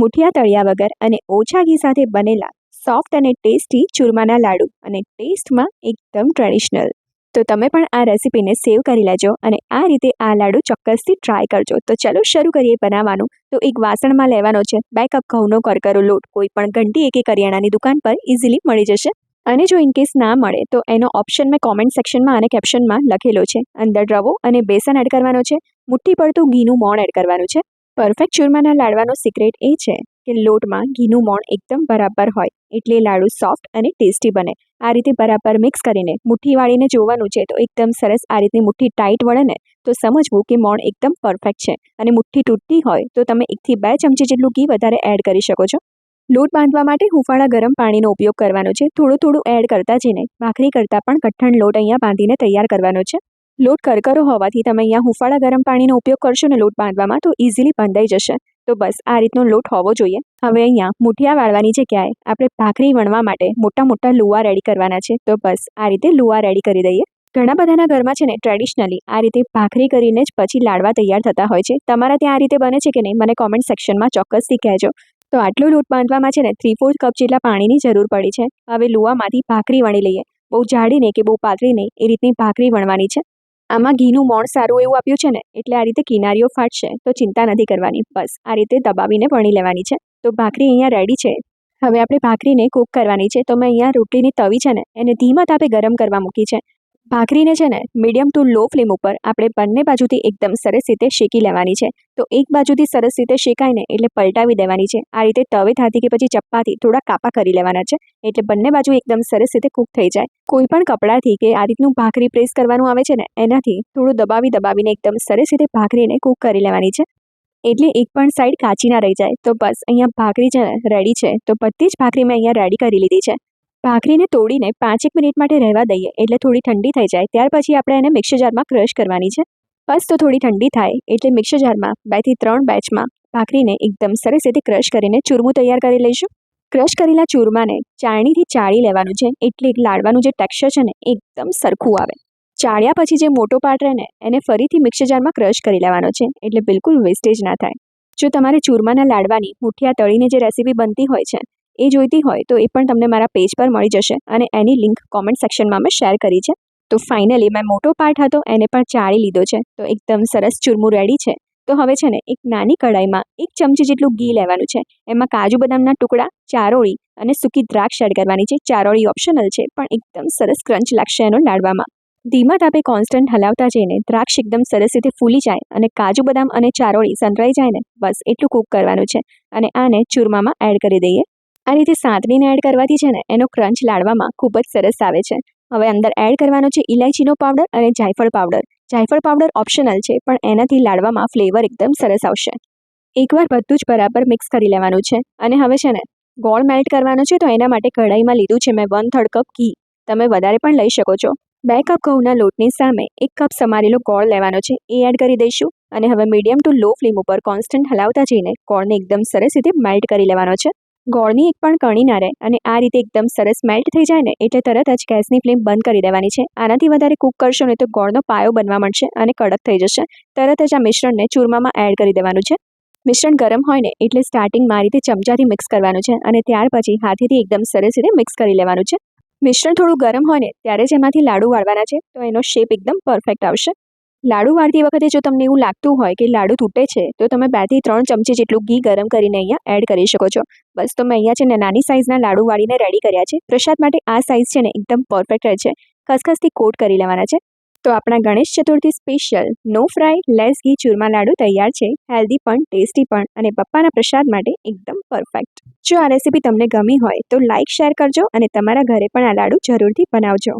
મુઠિયા તળિયા વગર અને ઓછા ઘી સાથે બનેલા સોફ્ટ અને ટેસ્ટી ચૂરમાના લાડુ અને ટેસ્ટમાં એકદમ ટ્રેડિશનલ તો તમે પણ આ રેસીપીને સેવ કરી લેજો અને આ રીતે આ લાડુ ચોક્કસથી ટ્રાય કરજો. તો ચલો શરૂ કરીએ બનાવવાનું. તો એક વાસણમાં લેવાનો છે બે કપ ઘઉંનો કરકરો લોટ. કોઈ પણ ઘંટી એકે કરિયાણાની દુકાન પર ઇઝીલી મળી જશે. અને જો ઇનકેસ ના મળે તો એનો ઓપ્શન મેં કોમેન્ટ સેક્શનમાં અને કેપ્શનમાં લખેલો છે. અંદર રવો અને બેસન એડ કરવાનો છે. મુઠ્ઠી પડતું ઘીનું મોણ એડ કરવાનું છે. પરફેક્ટ ચૂરમાના લાડવાનો સિક્રેટ એ છે કે લોટમાં ઘીનું મોણ એકદમ બરાબર હોય, એટલે લાડુ સોફ્ટ અને ટેસ્ટી બને. આ રીતે બરાબર મિક્સ કરીને મુઠ્ઠી વાળીને જોવાનું છે તો એકદમ સરસ આ રીતની મુઠ્ઠી ટાઈટ વળે ને, તો સમજવું કે મોણ એકદમ પરફેક્ટ છે. અને મુઠ્ઠી તૂટતી હોય તો તમે એકથી બે ચમચી જેટલું ઘી વધારે એડ કરી શકો છો. લોટ બાંધવા માટે હુંફાળા ગરમ પાણીનો ઉપયોગ કરવાનો છે. થોડું થોડું એડ કરતા જઈને ભાખરી કરતાં પણ કઠણ લોટ અહીંયા બાંધીને તૈયાર કરવાનો છે. લોટ કરકરો હોવાથી તમે અહીંયા હુંફાળા ગરમ પાણીનો ઉપયોગ કરશો ને લોટ બાંધવામાં તો ઇઝીલી બંધાઈ જશે. તો બસ, આ રીતનો લોટ હોવો જોઈએ. હવે અહીંયા મુઠિયા વાળવાની જગ્યાએ આપણે ભાખરી વણવા માટે મોટા મોટા લુવા રેડી કરવાના છે. તો બસ, આ રીતે લુવા રેડી કરી દઈએ. ઘણા બધાના ઘરમાં છે ને ટ્રેડિશનલી આ રીતે ભાખરી કરીને જ પછી લાડવા તૈયાર થતા હોય છે. તમારા ત્યાં આ રીતે બને છે કે નહીં, મને કોમેન્ટ સેક્શનમાં ચોક્કસથી કહેજો. તો આટલો લોટ બાંધવામાં છે ને થ્રી ફોર્થ કપ જેટલા પાણીની જરૂર પડી છે. હવે લુવામાંથી ભાખરી વણી લઈએ. બહુ જાડી નહીં કે બહુ પાતળી નહીં, એ રીતની ભાખરી વણવાની છે. આમાં ઘીનું મોણ સારું એવું આપ્યું છે ને, એટલે આ રીતે કિનારીઓ ફાટશે, તો ચિંતા નથી કરવાની. બસ, આ રીતે દબાવીને વણી લેવાની છે. તો ભાખરી અહીંયા રેડી છે. હવે આપણે ભાખરીને કૂક કરવાની છે. તો મેં અહીંયા રોટલીની તવી છે ને, એને ધીમા તાપે ગરમ કરવા મૂકી છે. ભાખરીને છે ને મીડિયમ ટુ લો ફ્લેમ ઉપર આપણે બંને બાજુથી એકદમ સરસ રીતે શેકી લેવાની છે. તો એક બાજુથી સરસ રીતે શેકાય ને એટલે પલટાવી દેવાની છે. આ રીતે તવે થાતી કે પછી ચપ્પાથી થોડા કાપા કરી લેવાના છે. એટલે બંને બાજુ એકદમ સરસ રીતે કૂક થઈ જાય. કોઈ પણ કપડાથી કે આ રીતનું ભાખરી પ્રેસ કરવાનું આવે છે ને, એનાથી થોડું દબાવી દબાવીને એકદમ સરસ રીતે ભાખરીને કૂક કરી લેવાની છે. એટલે એક પણ સાઈડ કાચી ના રહી જાય. તો બસ, અહીંયા ભાખરી છે રેડી છે. તો બધી જ ભાખરી મેં અહીંયા રેડી કરી લીધી છે. ભાખરીને તોડીને પાંચેક મિનિટ માટે રહેવા દઈએ, એટલે થોડી ઠંડી થઈ જાય. ત્યાર પછી આપણે એને મિક્સર જારમાં ક્રશ કરવાની છે. બસ તો થોડી ઠંડી થાય, એટલે મિક્સર જારમાં બેથી ત્રણ બેચમાં ભાખરીને એકદમ સરસ રીતે ક્રશ કરીને ચૂરમું તૈયાર કરી લઈશું. ક્રશ કરેલા ચૂરમાને ચાળણીથી ચાળી લેવાનું છે, એટલે લાડવાનું જે ટેક્સચર છે ને, એકદમ સરખું આવે. ચાળ્યા પછી જે મોટો પાર્ટ રહે ને, એને ફરીથી મિક્સર જારમાં ક્રશ કરી લેવાનો છે, એટલે બિલકુલ વેસ્ટેજ ના થાય. જો તમારે ચૂરમાના લાડવાની મુઠિયા તળીને જે રેસીપી બનતી હોય છે એ જોઈતી હોય તો એ પણ તમને મારા પેજ પર મળી જશે અને એની લિંક કોમેન્ટ સેક્શનમાં મેં શેર કરી છે. તો ફાઇનલી મેં મોટો પાર્ટ હતો, એને પણ ચાળી લીધો છે. તો એકદમ સરસ ચૂરમું રેડી છે. તો હવે છે ને એક નાની કઢાઈમાં એક ચમચી જેટલું ઘી લેવાનું છે. એમાં કાજુ બદામના ટુકડા, ચારોળી અને સૂકી દ્રાક્ષ એડ કરવાની છે. ચારોળી ઓપ્શનલ છે, પણ એકદમ સરસ ક્રંચ લાગશે એનો લાડવામાં. ધીમા તાપે કોન્સ્ટન્ટ હલાવતા જઈને દ્રાક્ષ એકદમ સરસ રીતે ફૂલી જાય અને કાજુ બદામ અને ચારોળી સંતરાઈ જાય ને, બસ એટલું કૂક કરવાનું છે. અને આને ચૂરમામાં એડ કરી દઈએ. આ રીતે સાંતળીને એડ કરવાથી છે ને, એનો ક્રંચ લાડવામાં ખૂબ જ સરસ આવે છે. હવે અંદર એડ કરવાનો છે ઇલાયચીનો પાવડર અને જાયફળ પાવડર જાયફળ પાવડર ઓપ્શનલ છે, પણ એનાથી લાડવામાં ફ્લેવર એકદમ સરસ આવશે. એકવાર બધું જ બરાબર મિક્સ કરી લેવાનું છે. અને હવે છે ને, ગોળ મેલ્ટ કરવાનો છે તો એના માટે કઢાઈમાં લીધું છે મેં વન થર્ડ કપ ઘી તમે વધારે પણ લઈ શકો છો. બે કપ ઘઉંના લોટની સામે એક કપ સમારેલો ગોળ લેવાનો છે. એ એડ કરી દઈશું. અને હવે મીડિયમ ટુ લો ફ્લેમ ઉપર કોન્સ્ટન્ટ હલાવતા જઈને ગોળને એકદમ સરસ રીતે મેલ્ટ કરી લેવાનો છે. ગોળની એક પણ કણી ના રહે અને આ રીતે એકદમ સરસ મેલ્ટ થઈ જાય ને એટલે તરત જ ગેસની ફ્લેમ બંધ કરી દેવાની છે. આનાથી વધારે કૂક કરશો ને તો ગોળનો પાયો બનવા મળશે અને કડક થઈ જશે. તરત જ આ મિશ્રણને ચૂરમામાં એડ કરી દેવાનું છે. મિશ્રણ ગરમ હોય ને એટલે સ્ટાર્ટિંગમાં આ રીતે ચમચાથી મિક્સ કરવાનું છે અને ત્યાર પછી હાથેથી એકદમ સરસ રીતે મિક્સ કરી લેવાનું છે. મિશ્રણ થોડું ગરમ હોય ને ત્યારે જ એમાંથી લાડુ વાળવાના છે તો એનો શેપ એકદમ પરફેક્ટ આવશે. લાડુ વાળતી વખતે જો તમને એવું લાગતું હોય કે લાડુ તૂટે છે, તો તમે બેથી ત્રણ ચમચી જેટલું ઘી ગરમ કરીને અહીંયા એડ કરી શકો છો. બસ, તો મેં અહીંયા છે ને નાની સાઇઝના લાડુ વાળીને રેડી કર્યા છે. પ્રસાદ માટે આ સાઇઝ છે ને એકદમ પરફેક્ટ છે. ખસખસથી કોટ કરી લેવાના છે. તો આપણા ગણેશ ચતુર્થી સ્પેશિયલ નો ફ્રાય લેસ ઘી, ચૂરમા લાડુ તૈયાર છે. હેલ્ધી પણ ટેસ્ટી પણ અને પપ્પાના પ્રસાદ માટે એકદમ પરફેક્ટ જો આ રેસીપી તમને ગમી હોય તો લાઇક શેર કરજો અને તમારા ઘરે પણ આ લાડુ જરૂરથી બનાવજો.